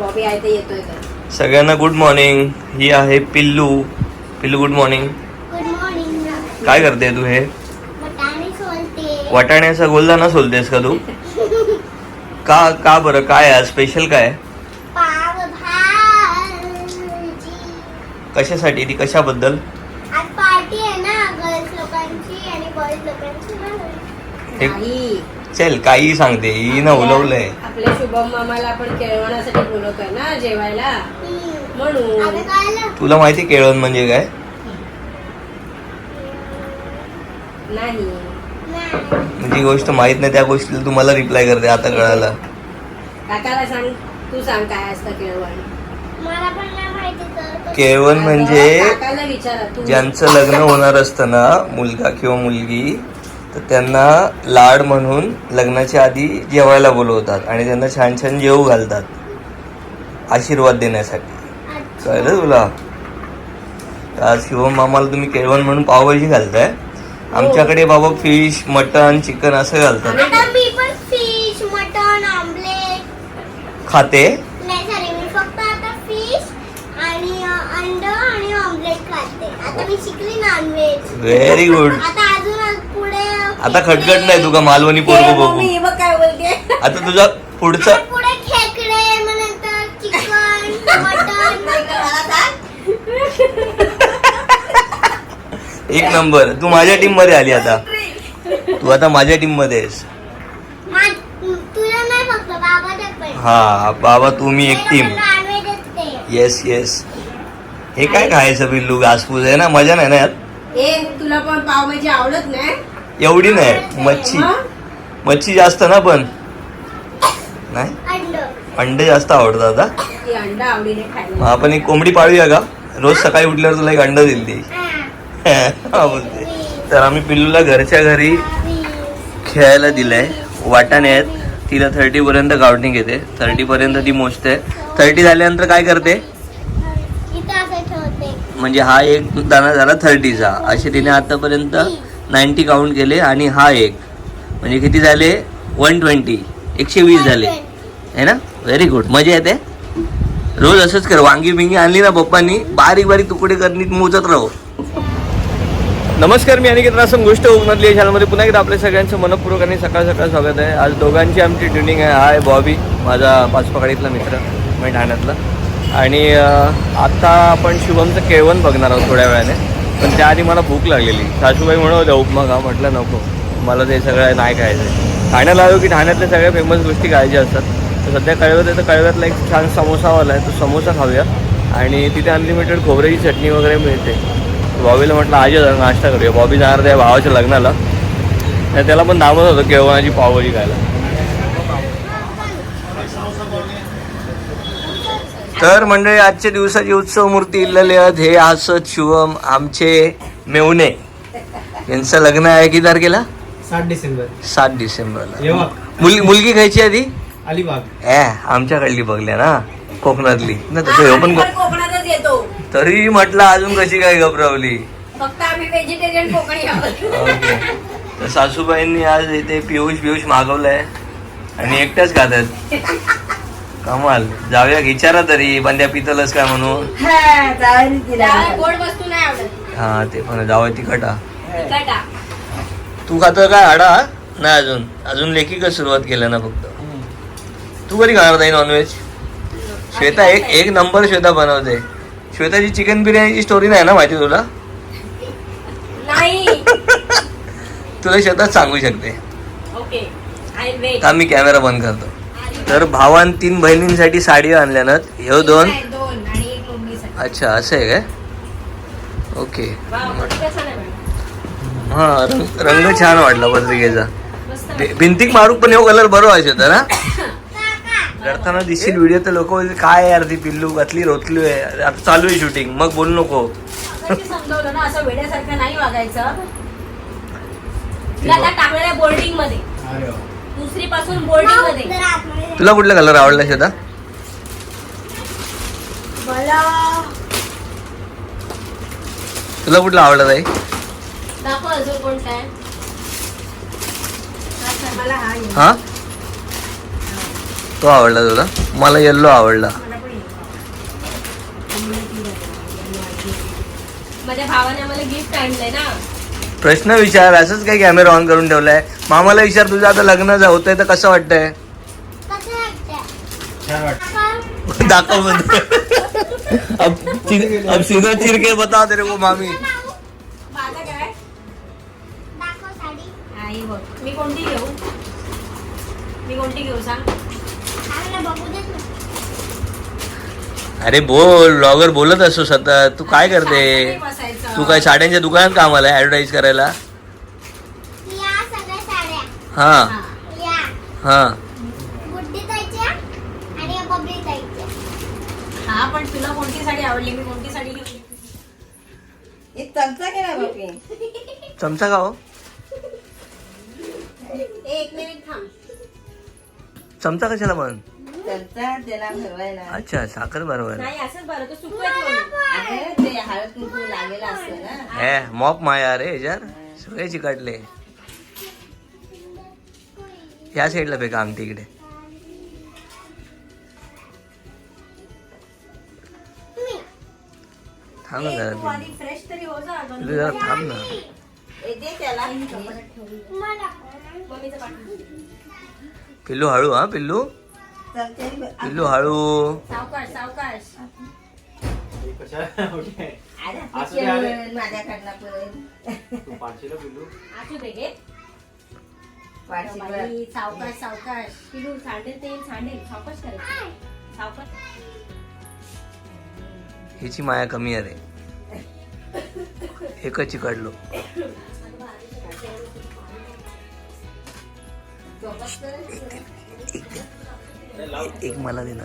बॉबी आहे ते येतोय तर सगळ्यांना गुड मॉर्निंग ही आहे पिल्लू. पिल्लू गुड मॉर्निंग गुड मॉर्निंग काय करते तू हे? वाटाण्याचा गोलदाना सोलतेस का तू? का का बरं? काय आहे स्पेशल काय पाव भाजी कशासाठी? ती कशाबद्दल? आज पार्टी आहे ना गर्ल्स लोकांची आणि बॉईज लोकांची. हे चल काही सांगते ही ना उलवलंय. आपल्या शुभम मामाला आपण केळवणासाठी बोलवतोय ना जेवायला. म्हणून. तुला माहिती केळवण म्हणजे काय? नाही. नाही म्हणजे जी गोष्ट माहीत नाही त्या गोष्टीला तुम्हाला रिप्लाय करते आता कळालं. काकाला सांग तू सांग काय असतं केळवण. मला पण नाही माहिती तर केळवण म्हणजे काकाला विचारा तू ज्यांचं लग्न होणार असतं ना मुलगा किंवा मुलगी तर त्यांना लाड म्हणून लग्नाच्या आधी जेवायला बोलवतात आणि त्यांना छान छान जेवू घालतात. आशीर्वाद देण्यासाठी. कळलं तुला? आज शिवम मामाला तुम्ही केळवण म्हणून पावभाजी घालताय. आमच्याकडे बाबा फिश मटन चिकन असं घालतात. खाते? नाही सॉरी मी फक्त आता फिश आणि अ, अंड आणि ऑमलेट खाते. आता मी शिकली नॉनव्हेज व्हेरी गुड आता खटखट नाही तुका मालवणी पोरग बघू. काय बोलते. आता तुझा पुढचा पुढे खेकडे मग नंतर चिकन मटन. एक नंबर. तू माझ्या टीममध्ये आली आता. तू आता माझ्या टीममध्ये आहेस. तुला नाही फक्त बाबा हा बाबा तू मी एक टीम येस येस हे काय खायचं पिल्लू घासपूस आहे ना मजा नाही ना यात? तुला पण पावभाजी आवडत नाही? एवढी नाही. मच्छी? मच्छी जास्त ना पण? नाही? अंड. अंडे जास्त आवडतात आता आपण एक कोंबडी पाळूया का? रोज सकाळी उठल्यावर तुला एक अंड दिली ती बोलते. तर आम्ही पिल्लूला घरच्या घरी. खेळायला दिलंय. वाटाणे आहेत. तिला थर्टी पर्यंत काउंटिंग येते थर्टी पर्यंत ती मोजते. थर्टी झाल्यानंतर काय करते? म्हणजे हा एक दाना झाला थर्टीचा असे तिने आतापर्यंत नाईन्टी काउंट केले आणि हा एक. म्हणजे किती झाले? One twenty. एकशे वीस झाले. है ना? व्हेरी गुड मजा येते? रोज असंच कर. वांगी बिंगी आणली ना पप्पांनी बारीक बारीक तुकडे करणी मोजत राहू. नमस्कार मी अनिकेत रासम गोष्ट कोकणातली या चॅनलमध्ये पुन्हा एकदा आपल्या सगळ्यांचं मनपूर्वक आणि सकाळ सकाळ स्वागत आहे. आज दोघांची आमची ट्युनिंग आहे. हा आहे बॉबी माझा पाचपकाडीतला मित्र मी ठाण्यातला. आणि अं, आता आपण शुभमचं केळवण बघणार आहोत थोड्या वेळाने. पण त्याआधी मला भूक लागलेली. सासूबाई म्हणत होत्या उपमा खा म्हटलं नको. मला ते सगळं नाही खायचं ठाण्याला आलो की ठाण्यातल्या सगळ्या फेमस गोष्टी खायच्या असतात. तर सध्या कळवत आहे तर कळव्यातला एक छान समोसावाला आहे तो समोसा खाऊया. आणि तिथे अनलिमिटेड खोबऱ्याची चटणी वगैरे मिळते. बॉबीला म्हटलं आज नाश्ता करूया. बॉबी जाणार त्या भावाच्या लग्नाला. त्याला पण दामत होतं केवळाची पावभाजी खायला. तर मंडळी आजच्या दिवसाची उत्सव मूर्ती इल्लेले आहेत. हे असत शुभम आमचे मेवणे. यांचं लग्न आहे किती तारखेला? सात डिसेंबर. सात डिसेंबरला. येवा. मुल मुलगी खायची आधी? अलिबाग. ए आमच्याकडली बघल्या ना कोकणातली. ना तसं ह्यो पण आपण कोकणातच येतो. तरी म्हटलं अजून कशी काय घबरावली. फक्त आम्ही व्हेजिटेरियन कोकणी आहोत. ओके. तर सासूबाईंनी आज इथे पियुष पियुष मागवलंय आणि एकट्याच खातात. कमाल. जाऊया विचारा तरी बंद्या पितलच काय म्हणून? त्याला गोड वस्तू नाही आवडत. हा ते पण जाऊया तिखटा. तू खातो काय हाडा? नाही अजून. अजून लेखी सुरुवात केल्या ना फक्त? तू कधी खाणार नाही नॉनव्हेज श्वेता एक एक नंबर श्वेता बनवते. श्वेताची चिकन बिर्याणीची स्टोरी नाही ना माहिती तुला? नाही. तुला श्वेता सांगू शकते. ओके. आय वेट आता मी कॅमेरा बंद करतो. तर भावान तीन बहिणींसाठी साडी आणल्या ना ह्यो दोन. दोन आणि एक मम्मीसाठी. अच्छा असं आहे काय? ओके. हा रंग रंग छान वाटला पत्रिकेचा. भिंतीक मारू पण ह्यो कलर बरो व्हायचा होता ना रडताना दिसशील व्हिडिओ तर लोक बोलतील काय यार ती पिल्लू घातली रोतली आहे आता चालू आहे शूटिंग मग बोलू नको. मगाशी समजावलं ना असं वेड्यासारखं नाही वागायचं. तिला आता टाकलेल्या बोर्डिंगमध्ये. दुसरी पासून बोर्डिंगमध्ये तुला कुठला कलर आवडला शेता मला तुला कुठला आवडला ताई? दाखव अजून कोणता आहे. हा तो आवडला तुला? मला येल्लो आवडला. माझ्या भावाने मला गिफ्ट आणलंय ना. प्रश्न विचार असंच काही कॅमेरा ऑन करून ठेवलाय? मामाला विचार तुझं आता लग्न होतंय तर कसं वाटतंय? कसं वाटतं छान वाटतं आपण दाखव म्हणजे अब सीधा चिर के बता तेरे को मामी. भाऊ, माझा काय? दाखव साडी. आई बघ मी कोणती घेऊ? मी कोणती घेऊ सांग? सांग ना बघू देत ना अरे बोल ब्लॉगर बोलत असतो सतत. तू काय करते. तू काय साड्यांच्या दुकानात कामाला आहे ऍडव्हर्टाईज करायला? हा. हा. हा? हा पण तुला कोणती साडी आवडली? मी कोणती साडी घेऊ चमचा का हो? एक मिनिट थांब. चमचा कशाला म्हण चमचा त्याला भरवायला. अच्छा साखर बरोबर नाही असंच बरं तो सुकवायचं अगं ते हळद कुंकू लागलेला असतं ना. हे मॉप माया रे याच्यावर. सगळे चिकाटले. या साईडला फेका आमटी इकडे. थांब ना जरा तू हो जरा थांब ना. पिल्लू हळू हा पिल्लू? पिल्लू हळू. सावकाश बाई, सावकाश सावकाश. पिलू सांडेल ते सांडेल. सावकाश करायचं. सावकाश. हिची माया कमी आहे रे. एकच चिकटलो एक मला दे ना.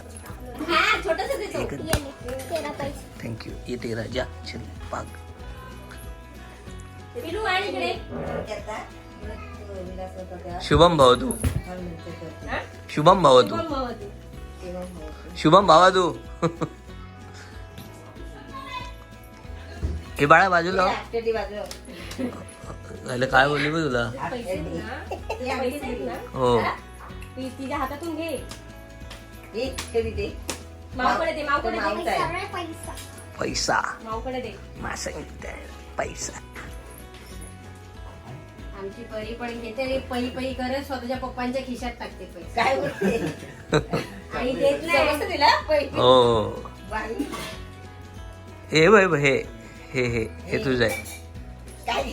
हा छोटस देतो एक ये ले, तेरा पैसे. थँक्यू ये तेरा. जा चल पाग पिलू आणि इकडे. शुभम भाव तू हा? शुभम भाव तू शुभम भावा तू हे बाळा बाजूला हो. अरे काय बोलली बघ तुला? हो हा? तिच्या हातातून घे पैसा पैसा पैसा आमची परी पण घेते रे पै पै करत स्वतःच्या पप्पांच्या खिशात टाकते पैसे काय बोलते? आणि देत नाही. तिला पैसे हो. बाई, हे बघ हे हे हे हे हे तुझं आहे. काय?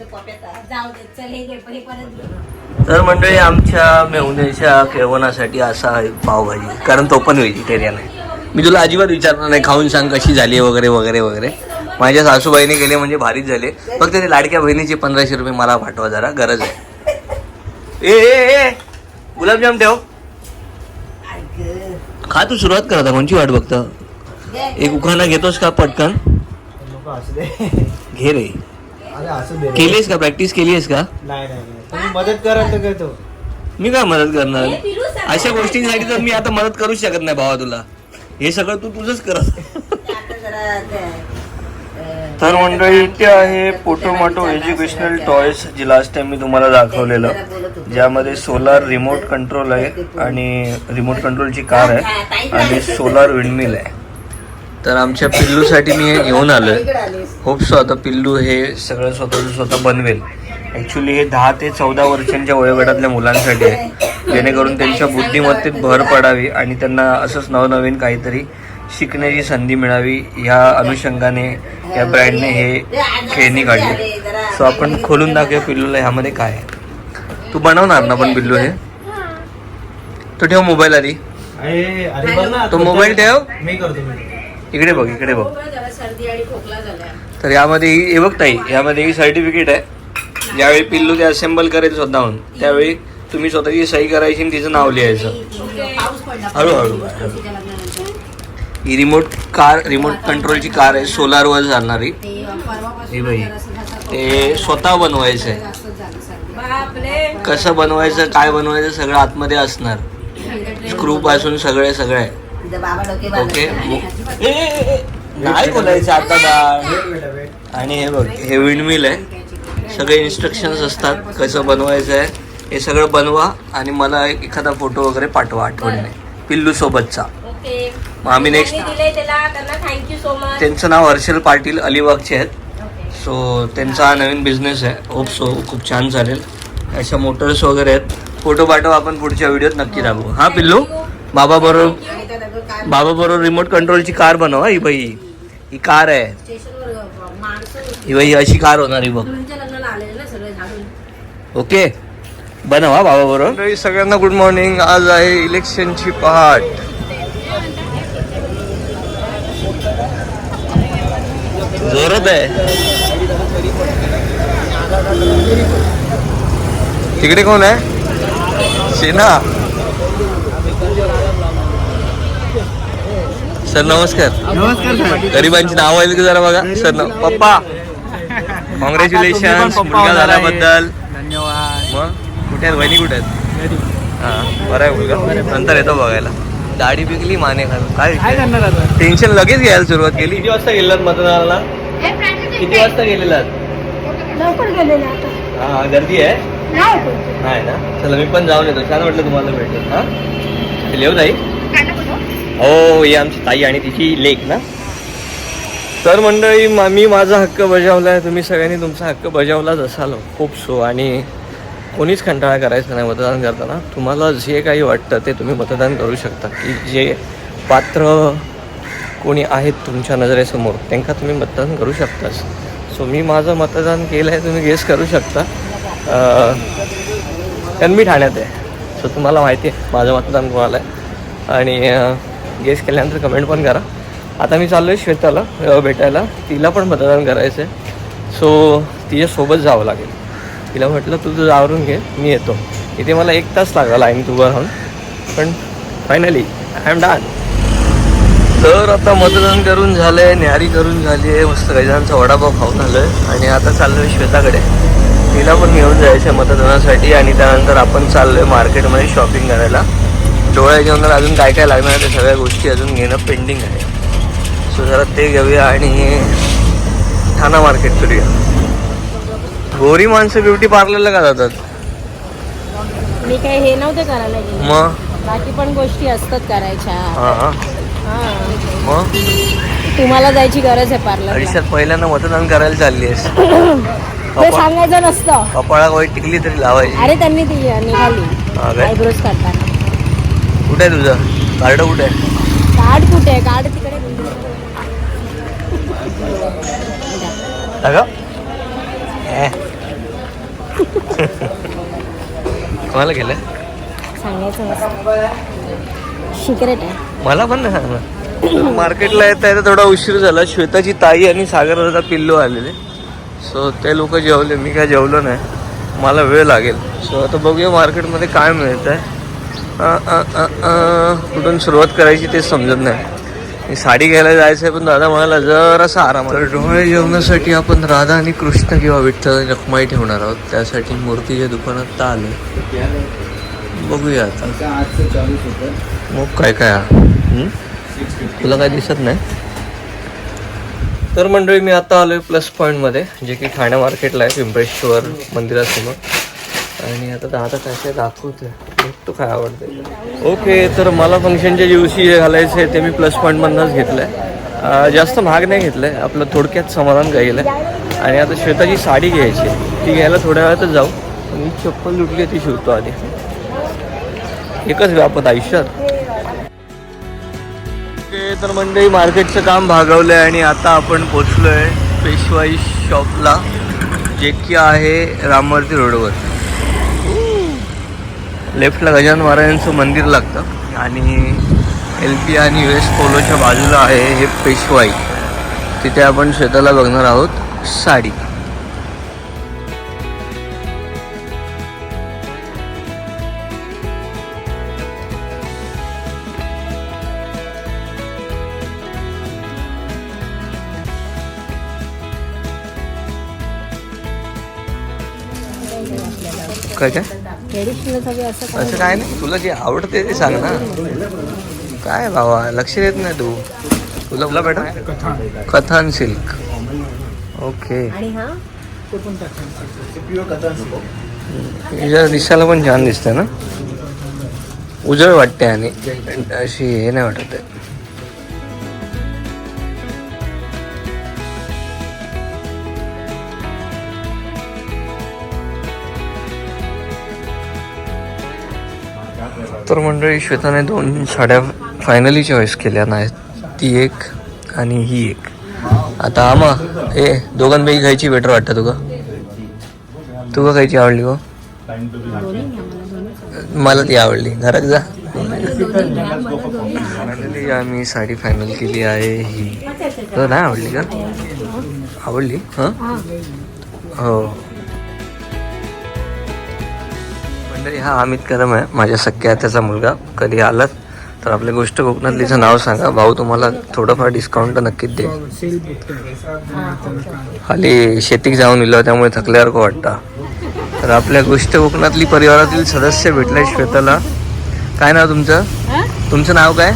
तो पप्याचा जाऊ दे चल हे घे हे परत घे. तर मंडळी आमच्या मेहुण्याच्या केळवणासाठी असा आहे पावभाजी. कारण तो पण व्हेजिटेरियन आहे. मी तुला अजिबात विचारणार नाही खाऊन सांग कशी झाली वगैरे वगैरे वगैरे. माझ्या सासूबाईने केले म्हणजे भारीच झाले. फक्त ते लाडक्या बहिणीचे पंधराशे रुपये मला पाठवा जरा गरज आहे. ए ए ए गुलाबजाम ठेव. खा तू सुरुवात कर आता कोणची वाट बघतं? एक उखाणा घेतोस का पटकन? घे रे. केलीस का? प्रॅक्टिस केली आहेस का मदत करतो मी काय मदत करणार. अशा गोष्टींसाठी तर मी आता मदत करूच शकत नाही भावा तुला. हे सगळं तू तुझंच करत तर मंडळी इथे आहे पोटोमॅटो एज्युकेशनल टॉयज जे लास्ट टाइम मी तुम्हाला दाखवलेलं ज्यामध्ये सोलार रिमोट कंट्रोल आहे आणि रिमोट कंट्रोलची कार आहे आणि सोलार विंडमिल आहे. तर आमच्या पिल्लूसाठी मी हे घेऊन आलो आहे आलीस आता पिल्लू हे सगळं स्वतःचं स्वतः बनवेल. ॲक्च्युली हे दहा ते चौदा वर्षांच्या वयोगटातल्या मुलांसाठी आहे. जेणेकरून त्यांच्या बुद्धिमत्तेत भर पडावी आणि त्यांना असंच नवनवीन काहीतरी शिकण्याची संधी मिळावी ह्या अनुषंगाने या ब्रँडने हे खेळणी काढली. सो आपण खोलून दाखवूया पिल्लूला ह्यामध्ये काय आहे. तू बनवणार ना पण पिल्लू हे? तो ठेव मोबाईल आधी. तो मोबाईल ठेव. मी करतो मी इकडे बघ इकडे बघ. हो तर यामध्ये ही हे बघ ताई यामध्ये ही सर्टिफिकेट आहे. ज्यावेळी पिल्लू ते असेंबल करेल स्वतःहून त्यावेळी तुम्ही स्वतःची सही करायची आणि तिचं नाव लिहायचं. हळूहळू. ही रिमोट कार रिमोट कंट्रोलची कार आहे सोलारवर चालणारी. हे बाई ते स्वतः बनवायचं आहे कसं बनवायचं काय बनवायचं सगळं आतमध्ये असणार. स्क्रू पासून सगळे सगळे. तुझा बाबा डोके ओके नाही बोलायचं आता आणि हे बघ हे विंडमिल आहे. सगळे इन्स्ट्रक्शन्स असतात कसं बनवायचं आहे हे सगळं बनवा आणि मला एक एखादा फोटो वगैरे पाठवा आठवणीने. पिल्लू सोबतचा. आम्ही त्याला त्यांना थँक्यू सो मच त्यांचं नाव हर्षल पाटील अलिबागचे आहेत. सो त्यांचा हा नवीन बिझनेस आहे. होप सो खूप छान चालेल. अशा मोटर्स वगैरे आहेत. फोटो पाठव आपण पुढच्या व्हिडिओत नक्की दाखवू हा पिल्लू? बाबा बरोबर बाबा बरोबर रिमोट कंट्रोलची कार बनव हा बाई. ही कार आहे. ही बाई अशी कार होणार ही बघ. ओके बनव हा बाबा बरोबर. सगळ्यांना गुड मॉर्निंग आज आहे इलेक्शनची पहाट. जोरात आहे. तिकडे कोण आहे? सेना सर नमस्कार. नमस्कार सर. गरिबांची नाव आहे का जरा बघा? सर न- पप्पा. कॉंग्रॅच्युलेशन मुलगा झाल्याबद्दल. धन्यवाद. मग? कुठे आहेत? वहिनी कुठे आहेत? हा बरं आहे मुलगा. नंतर येतो बघायला. दाढी पिकली माने घालून. काय काय करणार आता? टेन्शन लगेच घ्यायला सुरुवात केली. किती वाजता गेलात मतदानाला? किती वाजता गेलेलात? लवकर गेलेले आता. हा हा, गर्दी आहे? नाही होत. नाही ना? चला मी पण जाऊन येतो. छान वाटलं तुम्हाला भेटून हा? येऊ ताई. हो ही आमची ताई आणि तिची लेक ना? तर मंडळी मा- मी माझा हक्क बजावलाय. तुम्ही सगळ्यांनी तुमचा हक्क बजावलाच असाल. खूप सो. आणि कोणीच कंटाळा करायचा नाही मतदान करताना. तुम्हाला जे काही वाटतं ते तुम्ही मतदान करू शकता. की जे पात्र कोणी आहेत तुमच्या नजरेसमोर त्यांना तुम्ही मतदान करू शकताच. सो मी माझं मतदान केलं आहे तुम्ही गेस करू शकता. अं, कारण मी ठाण्यात आहे. सो तुम्हाला माहिती आहे माझं मतदान कोणाला आहे. आणि गेस केल्यानंतर कमेंट पण करा. आता मी चाललो आहे श्वेताला भेटायला. तिला पण मतदान करायचं आहे सो तिच्यासोबत जावं लागेल. तिला म्हटलं तू तुझं आवरून घे मी येतो. इथे मला एक तास लागला लाईन उभं राहून. पण फायनली आय एम डन तर आता मतदान करून झालंय न्यारी करून झाली आहे मस्त गजांचा वडापाव खाऊन आहे आणि आता चाललोय श्वेताकडे. तिला पण घेऊन जायचं आहे मतदानासाठी आणि त्यानंतर आपण चाललोय मार्केटमध्ये शॉपिंग करायला. डोळ्या अंदर अजून काय काय लागणार त्या सगळ्या गोष्टी अजून घेणं पेंडिंग आहे. सो जरा ते घेऊया आणि ठाणा मार्केट करूया गोरी माणसं ब्युटी पार्लरला का जातात? मी काही हे नव्हते करायला गेले. मग? बाकी पण गोष्टी असतात करायच्या. हां हां. हा. मग? तुम्हाला जायची गरज आहे पार्लर आयुष्यात पहिल्यांदा मतदान करायला चालली आहेस. ते सांगायचं नसतं. कपाळा वाईट टिकली तरी लावायची. अरे त्यांनी ती निघाली. हा काय? आयब्रोज करताना कुठे आहे तुझं? कार्ड कुठे आहे? कार्ड कुठे आहे? कार्ड तिकडे. अगं ए. कोणाला गेलं सांगायचं नसतं सिक्रेट आहे. मला पण नाही सांगणार. मार्केटला येता येता थोडा उशीर झाला. श्वेताची ताई आणि सागर दादा पिल्लू आलेले. सो ते लोक जेवले. मी काय जेवलो नाही. मला वेळ लागेल. सो आता बघूया मार्केटमध्ये काय मिळत आहे कुठून सुरुवात करायची तेच समजत नाही. मी साडी घ्यायला जायचं आहे पण दादा म्हणाला जरासा आराम तर डोळे जेवणासाठी आपण राधा आणि कृष्ण किंवा विठ्ठल रखमाई ठेवणार आहोत. त्यासाठी मूर्तीच्या दुकानात तर आलं. बघूया आता. मग काय काय? तुला काय दिसत नाही? तर मंडळी मी आता आलोय प्लस पॉईंटमध्ये जे की ठाणे मार्केटला आहे पिंपळेश्वर मंदिरासमोर. आणि आता दादा काय काय दाखवतोय? तो काय आवडते ओके तर मला फंक्शनच्या दिवशी जे घालायचं आहे ते मी प्लस पॉईंटमधनंच घेतलं आहे जास्त महाग नाही घेतलं आहे आपलं थोडक्यात समाधान केलं आहे आणि आता श्वेताची साडी घ्यायची आहे. ती घ्यायला थोड्या वेळातच जाऊ. मी चप्पल लुटली ती शिवतो आधी. एकच व्यापत आयुष्यात. ओके तर मंडळी मार्केटचं काम भागवलं आहे आणि आता आपण पोचलो आहे पेशवाई शॉपला जे की आहे रामवर्ती रोडवर लेफ्टला गजान महाराजांचं मंदिर लागतं. आणि एल पी आणि यू एस पोलोच्या बाजूला आहे हे पेशवाई. तिथे आपण शेताला बघणार आहोत साडी. काय काय? असं असं काय नाही तुला जे आवडते ते सांग ना. काय बाबा लक्ष देत नाही तू. तुला तुला बेटा कथान. सिल्क. ओके. आणि हा? दिसायला पण छान दिसते ना. उजळ वाटते आणि अशी हे नाही वाटत आहे. तर मंडळी श्वेताने दोन साड्या फायनली चॉईस केल्या. नाहीत ती एक आणि ही एक. आता आमा ए दोघांपैकी खायची बेटर वाटतं तुका? तुका खायची आवडली हो मला ती आवडली. घरात जा. फायनली आम्ही साडी फायनल केली आहे ही. तुला नाही आवडली का आवडली? हां? हो. मंडळी हा अमित कदम आहे माझ्या सख्या त्याचा मुलगा. कधी आलात तर आपल्या गोष्ट कोकणातलीचं नाव सांगा. भाऊ तुम्हाला थोडंफार डिस्काउंट नक्कीच दे. खाली शेतीक जाऊन इलो त्यामुळे थकल्यासारखं वाटतं. तर आपल्या गोष्ट कोकणातली परिवारातील सदस्य भेटले श्वेताला. काय नाव तुमचं? तुमचं नाव काय?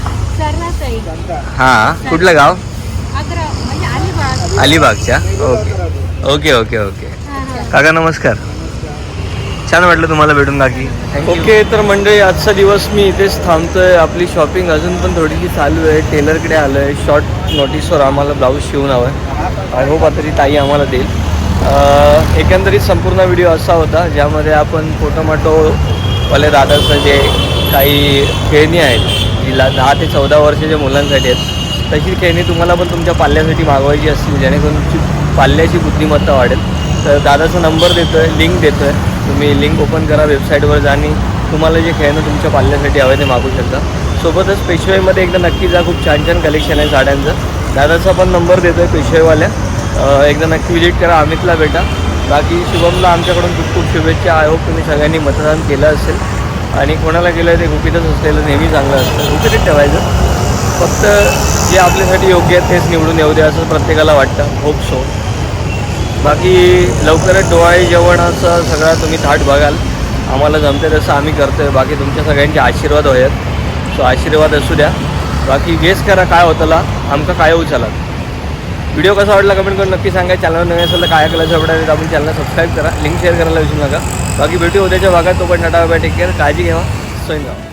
हा कुठलं गाव? अलिबागच्या. ओके. Okay okay okay. काका नमस्कार. छान वाटलं तुम्हाला भेटून काकी ओके तर मंडळी आजचा दिवस मी इथेच थांबतोय. आपली शॉपिंग अजून पण थोडीशी चालू आहे. टेलरकडे आलो आहे शॉर्ट नोटीसवर आम्हाला ब्लाऊज शिवून हवं आहे आय होप आता ती ताई आम्हाला देईल. एकंदरीत संपूर्ण व्हिडिओ असा होता ज्यामध्ये आपण वाले दादाचं जे काही खेळणी आहेत जिला दहा ते चौदा वर्षाच्या मुलांसाठी आहेत तशी खेळणी तुम्हाला पण तुमच्या पाल्यासाठी मागवायची असतील जेणेकरून तुमची पाल्याची बुद्धिमत्ता वाढेल. तर दादाचा नंबर देतो आहे लिंक देतो आहे तुम्ही लिंक ओपन करा वेबसाईटवर जा आणि तुम्हाला जे खेळणं तुमच्या पाल्यासाठी हवे ते मागू शकता. सोबतच पेशवाईमध्ये एकदा नक्की जा खूप छान छान कलेक्शन आहे साड्यांचं. दादाचा पण नंबर देतो आहे पेशवाईवाल्या एकदा नक्की विजिट करा अमितला भेटा. बाकी शुभमला आमच्याकडून खूप खूप शुभेच्छा. आय होप तुम्ही सगळ्यांनी मतदान केलं असेल. आणि कोणाला केलं ते गुपितच असलेलं नेहमी चांगलं असतं. गुपितच ठेवायचं. फक्त जे आपल्यासाठी योग्य आहे तेच निवडून येऊ दे असं प्रत्येकाला वाटतं. होप सो बाकी लवकरच डोहाळी जेवणाचा सगळा तुम्ही थाट बघाल. आम्हाला जमते तसं आम्ही करतो आहे बाकी तुमच्या सगळ्यांचे आशीर्वाद होतात सो आशीर्वाद असू द्या. बाकी गेस करा काय होतला आमका काय उचला व्हिडिओ कसा वाटला कमेंट करून नक्की सांगा. चॅनल नवीन असेल तर काय कलाचं आवडेल आपण चॅनल सबस्क्राईब करा. लिंक शेअर करायला विसरू नका. बाकी भेटू उद्याच्या भागात. तो पण टाटा टेक केअर काळजी घ्या. सोयगाव